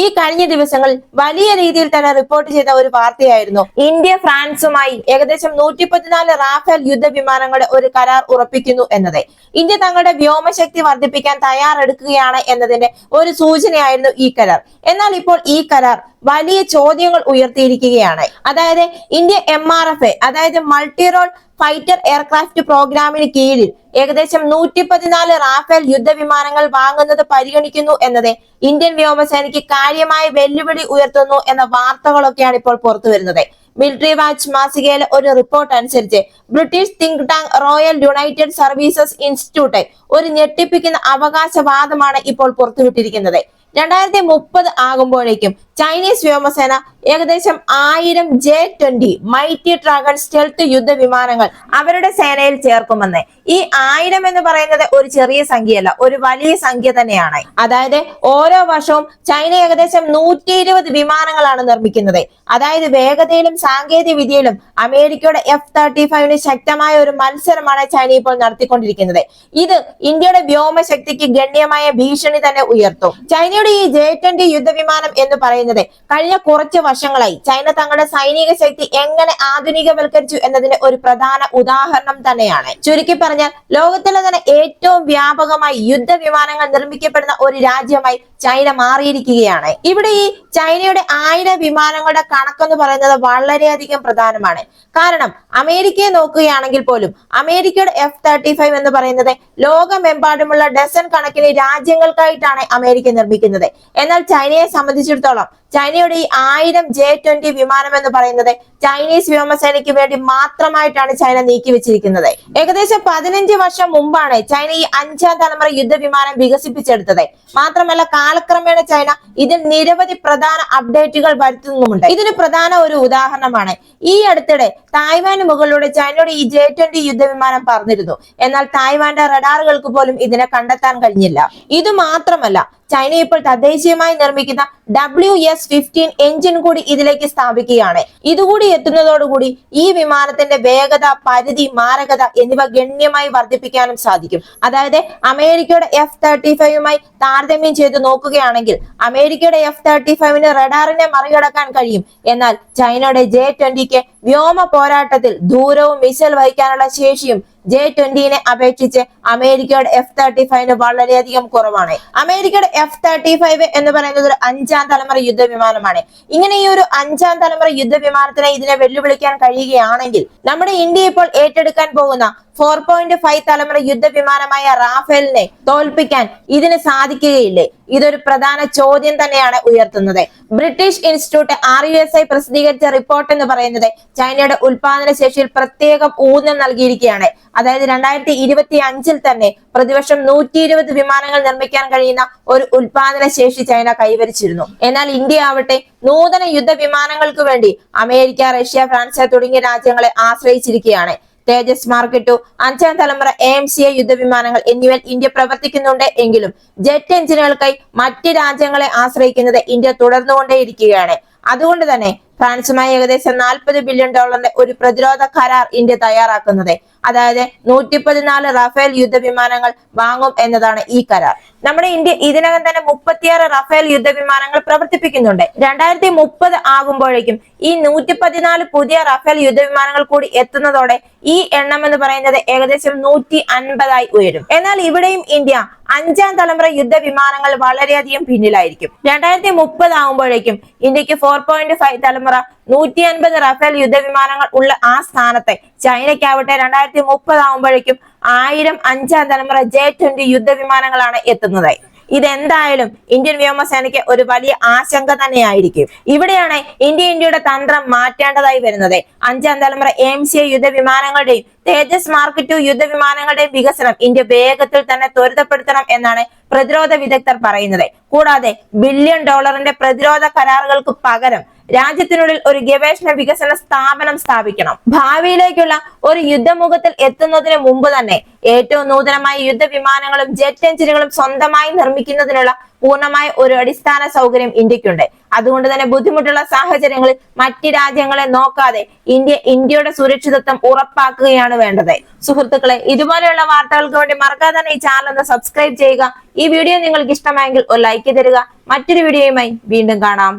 ഈ കഴിഞ്ഞ ദിവസങ്ങളിൽ വലിയ രീതിയിൽ തന്നെ റിപ്പോർട്ട് ചെയ്ത ഒരു വാർത്തയായിരുന്നു. ഇന്ത്യ ഫ്രാൻസുമായി ഏകദേശം നൂറ്റി പതിനാല് റാഫേൽ യുദ്ധവിമാനങ്ങളുടെ ഒരു കരാർ ഉറപ്പിക്കുന്നു എന്നത്. ഇന്ത്യ തങ്ങളുടെ വ്യോമശക്തി വർദ്ധിപ്പിക്കാൻ തയ്യാറെടുക്കുകയാണ് എന്നതിന്റെ ഒരു സൂചനയായിരുന്നു ഈ കരാർ. എന്നാൽ ഇപ്പോൾ ഈ കരാർ വലിയ ചോദ്യങ്ങൾ ഉയർത്തിയിരിക്കുകയാണ്. അതായത് India M R F A അതായത് മൾട്ടി റോൾ ഫൈറ്റർ എയർക്രാഫ്റ്റ് പ്രോഗ്രാമിന് കീഴിൽ ഏകദേശം നൂറ്റി പതിനാല് റാഫേൽ യുദ്ധവിമാനങ്ങൾ വാങ്ങുന്നത് പരിഗണിക്കുന്നു എന്നത് ഇന്ത്യൻ വ്യോമസേനയ്ക്ക് കാര്യമായ വെല്ലുവിളി ഉയർത്തുന്നു എന്ന വാർത്തകളൊക്കെയാണ് ഇപ്പോൾ പുറത്തു വരുന്നത്. മിലിറ്ററി വാച്ച് മാസികയിലെ ഒരു റിപ്പോർട്ട് അനുസരിച്ച് British think tank Royal United Services Institute ഒരു ഞെട്ടിപ്പിക്കുന്ന അവകാശവാദമാണ് ഇപ്പോൾ പുറത്തുവിട്ടിരിക്കുന്നത്. രണ്ടായിരത്തി മുപ്പത് ആകുമ്പോഴേക്കും ചൈനീസ് വ്യോമസേന ഏകദേശം ആയിരം J twenty mighty dragon stealth യുദ്ധവിമാനങ്ങൾ അവരുടെ സേനയിൽ ചേർക്കുമെന്ന്. ഈ ആയിരം എന്ന് പറയുന്നത് ഒരു ചെറിയ സംഖ്യയല്ല ഒരു വലിയ സംഖ്യ തന്നെയാണ്. അതായത് ഓരോ വർഷവും ചൈന ഏകദേശം നൂറ്റി ഇരുപത് വിമാനങ്ങളാണ് നിർമ്മിക്കുന്നത്. അതായത് വേഗതയിലും സാങ്കേതിക വിദ്യയിലും അമേരിക്കയുടെ എഫ് തേർട്ടി ഫൈവിന് ശക്തമായ ഒരു മത്സരമാണ് ചൈന ഇപ്പോൾ നടത്തിക്കൊണ്ടിരിക്കുന്നത്. ഇത് ഇന്ത്യയുടെ വ്യോമശക്തിക്ക് ഗണ്യമായ ഭീഷണി തന്നെ ഉയർത്തും. ചൈനയുടെ ഈ ജെ ട്വന്റി യുദ്ധവിമാനം എന്ന് പറയുന്നത് കഴിഞ്ഞ കുറച്ച് വർഷങ്ങളായി ചൈന തങ്ങളുടെ സൈനിക ശക്തി എങ്ങനെ ആധുനികവൽക്കരിച്ചു എന്നതിന്റെ ഒരു പ്രധാന ഉദാഹരണം തന്നെയാണ്. ചുരുക്കി പറഞ്ഞാൽ ലോകത്തിലെ തന്നെ ഏറ്റവും വ്യാപകമായി യുദ്ധ വിമാനങ്ങൾ നിർമ്മിക്കപ്പെടുന്ന ഒരു രാജ്യമായി ചൈന മാറിയിരിക്കുകയാണ്. ഇവിടെ ഈ ചൈനയുടെ ആയിരം വിമാനങ്ങളുടെ കണക്കെന്ന് പറയുന്നത് വളരെയധികം പ്രധാനമാണ്. കാരണം അമേരിക്കയെ നോക്കുകയാണെങ്കിൽ പോലും അമേരിക്കയുടെ എഫ് തേർട്ടി ഫൈവ് എന്ന് പറയുന്നത് ലോകമെമ്പാടുമുള്ള ഡസൻ കണക്കിന് രാജ്യങ്ങൾക്കായിട്ടാണ് അമേരിക്ക നിർമ്മിക്കുന്നത്. എന്നാൽ ചൈനയെ സംബന്ധിച്ചിടത്തോളം ചൈനയുടെ ഈ ആയിരം ജെ ട്വന്റി വിമാനം എന്ന് പറയുന്നത് ചൈനീസ് വ്യോമസേനയ്ക്ക് വേണ്ടി മാത്രമായിട്ടാണ് ചൈന നീക്കി വെച്ചിരിക്കുന്നത്. ഏകദേശം പതിനഞ്ച് വർഷം മുമ്പാണ് ചൈന ഈ അഞ്ചാം തലമുറ യുദ്ധവിമാനം വികസിപ്പിച്ചെടുത്തത്. മാത്രമല്ല കാലക്രമേണ ചൈന ഇതിൽ നിരവധി പ്രധാന അപ്ഡേറ്റുകൾ വരുത്തുന്നുമുണ്ട്. ഇതിന് പ്രധാന ഒരു ഉദാഹരണമാണ് ഈ അടുത്തിടെ തായ്വാന് മുകളിലൂടെ ചൈനയുടെ ഈ ജെ ട്വന്റി യുദ്ധവിമാനം പറഞ്ഞിരുന്നു എന്നാൽ തായ്വാന്റെ റഡാറുകൾക്ക് പോലും ഇതിനെ കണ്ടെത്താൻ കഴിഞ്ഞില്ല. ഇത് മാത്രമല്ല ചൈന ഇപ്പോൾ തദ്ദേശീയമായി നിർമ്മിക്കുന്ന ഡബ്ല്യു എസ് ഫിഫ്റ്റീൻ എഞ്ചിൻ കൂടി ഇതിലേക്ക് സ്ഥാപിക്കുകയാണ്. ഇതുകൂടി എത്തുന്നതോടുകൂടി ഈ വിമാനത്തിന്റെ വേഗത പരിധി മാരകത എന്നിവ ഗണ്യമായി വർദ്ധിപ്പിക്കാനും സാധിക്കും. അതായത് അമേരിക്കയുടെ എഫ് തേർട്ടി ഫൈവുമായി താരതമ്യം ചെയ്ത് നോക്കുകയാണെങ്കിൽ അമേരിക്കയുടെ എഫ് തേർട്ടി ഫൈവിന് റഡാറിനെ മറികടക്കാൻ കഴിയും. എന്നാൽ ചൈനയുടെ ജെ ട്വന്റിക്ക് വ്യോമ പോരാട്ടത്തിൽ ദൂരവും മിസൈൽ വഹിക്കാനുള്ള ശേഷിയും ജെ ട്വന്റിനെ അപേക്ഷിച്ച് അമേരിക്കയുടെ എഫ് തേർട്ടി ഫൈവിന് വളരെയധികം കുറവാണ്. അമേരിക്കയുടെ എഫ് തേർട്ടി ഫൈവ് എന്ന് പറയുന്നത് ഒരു അഞ്ചാം തലമുറ യുദ്ധവിമാനമാണ്. ഇങ്ങനെ ഈ ഒരു അഞ്ചാം തലമുറ യുദ്ധവിമാനത്തിനെ ഇതിനെ വെല്ലുവിളിക്കാൻ കഴിയുകയാണെങ്കിൽ നമ്മുടെ ഇന്ത്യ ഇപ്പോൾ ഏറ്റെടുക്കാൻ പോകുന്ന ഫോർ പോയിന്റ് ഫൈവ് തലമുറ യുദ്ധവിമാനമായ റാഫേലിനെ തോൽപ്പിക്കാൻ ഇതിന് സാധിക്കുകയില്ലേ? ഇതൊരു പ്രധാന ചോദ്യം തന്നെയാണ് ഉയർത്തുന്നത്. British institute R U S I പ്രസിദ്ധീകരിച്ച റിപ്പോർട്ട് എന്ന് പറയുന്നത് ചൈനയുടെ ഉൽപാദന ശേഷിയിൽ പ്രത്യേകം ഊന്നൽ നൽകിയിരിക്കുകയാണ്. അതായത് രണ്ടായിരത്തി ഇരുപത്തി അഞ്ചിൽ തന്നെ പ്രതിവർഷം നൂറ്റി ഇരുപത് വിമാനങ്ങൾ നിർമ്മിക്കാൻ കഴിയുന്ന ഒരു ഉൽപാദന ശേഷി ചൈന കൈവരിച്ചിരുന്നു. എന്നാൽ ഇന്ത്യ ആവട്ടെ നൂതന യുദ്ധ വിമാനങ്ങൾക്ക് വേണ്ടി അമേരിക്ക റഷ്യ ഫ്രാൻസ് തുടങ്ങിയ രാജ്യങ്ങളെ ആശ്രയിച്ചിരിക്കുകയാണ്. തേജസ് മാർക്ക് ടു അഞ്ചാം തലമുറ എം സി എ യുദ്ധവിമാനങ്ങൾ എന്നിവയിൽ ഇന്ത്യ പ്രവർത്തിക്കുന്നുണ്ട് എങ്കിലും ജെറ്റ് എഞ്ചിനുകൾക്കായി മറ്റ് രാജ്യങ്ങളെ ആശ്രയിക്കുന്നത് ഇന്ത്യ തുടർന്നുകൊണ്ടേയിരിക്കുകയാണ്. അതുകൊണ്ട് തന്നെ ഫ്രാൻസുമായി ഏകദേശം നാൽപ്പത് ബില്യൺ ഡോളറിന്റെ ഒരു പ്രതിരോധ കരാർ ഇന്ത്യ തയ്യാറാക്കുന്നത്. അതായത് നൂറ്റി പതിനാല് റഫേൽ യുദ്ധവിമാനങ്ങൾ വാങ്ങും എന്നതാണ് ഈ കരാർ. നമ്മുടെ ഇന്ത്യ ഇതിനകം തന്നെ മുപ്പത്തിയാറ് റഫേൽ യുദ്ധവിമാനങ്ങൾ പ്രവർത്തിപ്പിക്കുന്നുണ്ട്. രണ്ടായിരത്തി മുപ്പത് ആകുമ്പോഴേക്കും ഈ നൂറ്റി പതിനാല് പുതിയ റഫേൽ യുദ്ധവിമാനങ്ങൾ കൂടി എത്തുന്നതോടെ ഈ എണ്ണം എന്ന് പറയുന്നത് ഏകദേശം നൂറ്റി അൻപതായി ഉയരും. എന്നാൽ ഇവിടെയും ഇന്ത്യ അഞ്ചാം തലമുറ യുദ്ധവിമാനങ്ങൾ വളരെയധികം പിന്നിലായിരിക്കും. രണ്ടായിരത്തി മുപ്പത് ആകുമ്പോഴേക്കും ഇന്ത്യയ്ക്ക് ഫോർ പോയിന്റ് ഫൈവ് തലമുറ നൂറ്റി അൻപത് റഫേൽ യുദ്ധവിമാനങ്ങൾ ഉള്ള ആ സ്ഥാനത്തെ ചൈനയ്ക്കാവട്ടെ രണ്ടായിരത്തി മുപ്പത് ആകുമ്പോഴേക്കും ആയിരം അഞ്ചാം തലമുറ ജെ ട്വന്റി യുദ്ധവിമാനങ്ങളാണ് എത്തുന്നത്. ഇതെന്തായാലും ഇന്ത്യൻ വ്യോമസേനയ്ക്ക് ഒരു വലിയ ആശങ്ക തന്നെയായിരിക്കും. ഇവിടെയാണ് ഇന്ത്യ ഇന്ത്യയുടെ തന്ത്രം മാറ്റേണ്ടതായി വരുന്നത്. അഞ്ചാം തലമുറ എം സി യുദ്ധവിമാനങ്ങളുടെയും തേജസ് മാർക്ക് ടു യുദ്ധവിമാനങ്ങളുടെ വികസനം ഇന്ത്യ വേഗത്തിൽ തന്നെ ത്വരിതപ്പെടുത്തണം എന്നാണ് പ്രതിരോധ വിദഗ്ധർ പറയുന്നത്. കൂടാതെ ബില്യൺ ഡോളറിന്റെ പ്രതിരോധ കരാറുകൾക്ക് പകരം രാജ്യത്തിനുള്ളിൽ ഒരു ഗവേഷണ വികസന സ്ഥാപനം സ്ഥാപിക്കണം. ഭാവിയിലേക്കുള്ള ഒരു യുദ്ധമുഖത്തിൽ എത്തുന്നതിന് മുമ്പ് തന്നെ ഏറ്റവും നൂതനമായ യുദ്ധവിമാനങ്ങളും ജെറ്റ് എഞ്ചിനുകളും സ്വന്തമായി നിർമ്മിക്കുന്നതിനുള്ള പൂർണമായ ഒരു അടിസ്ഥാന സൗകര്യം ഇന്ത്യക്കുണ്ട്. അതുകൊണ്ട് തന്നെ ബുദ്ധിമുട്ടുള്ള സാഹചര്യങ്ങളിൽ മറ്റ് രാജ്യങ്ങളെ നോക്കാതെ ഇന്ത്യ ഇന്ത്യയുടെ സുരക്ഷിതത്വം ഉറപ്പാക്കുകയാണ് വേണ്ടത്. സുഹൃത്തുക്കളെ ഇതുപോലെയുള്ള വാർത്തകൾക്ക് വേണ്ടി മറക്കാതെ തന്നെ ഈ ചാനൽ ഒന്ന് സബ്സ്ക്രൈബ് ചെയ്യുക. ഈ വീഡിയോ നിങ്ങൾക്ക് ഇഷ്ടമായെങ്കിൽ ഒരു ലൈക്ക് തരിക. മറ്റൊരു വീഡിയോയുമായി വീണ്ടും കാണാം.